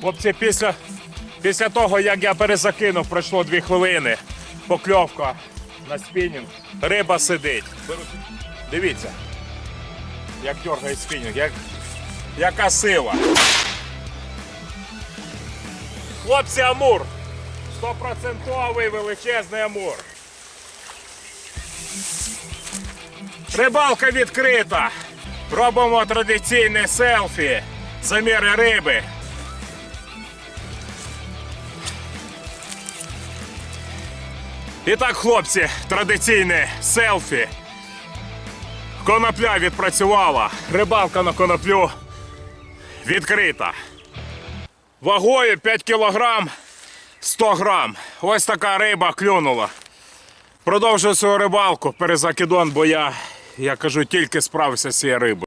Хлопці, після, після того, як я перезакинув, пройшло дві хвилини. Покльовка на спінінг. Риба сидить. Дивіться, як дергає спінінг, як, яка сила. Хлопці, амур. Стопроцентовий величезний амур. Рибалка відкрита. Робимо традиційне селфі. Заміри риби. І так, хлопці, традиційне селфі. Конопля відпрацювала. Рибалка на коноплю відкрита. Вагою 5 кілограм 100 грам. Ось така риба клюнула. Продовжую свою рибалку, перезакидон, бо я, я кажу, тільки справився з цією рибою.